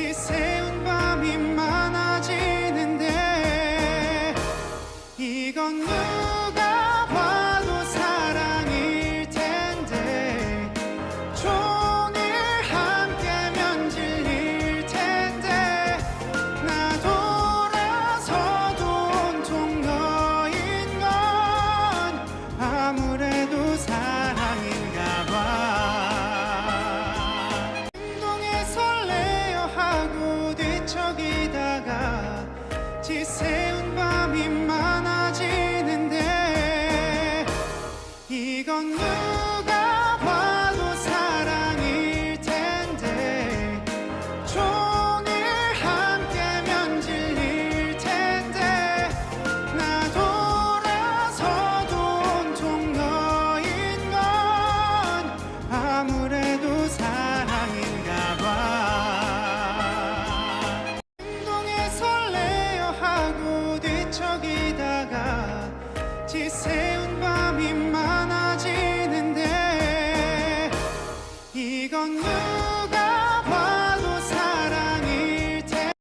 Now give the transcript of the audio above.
같이 새운 밤이 많아지는데 이건 눈 기세운 밤이 많아지는데 이건 적이다가 지새운 밤이 많아지는데 이건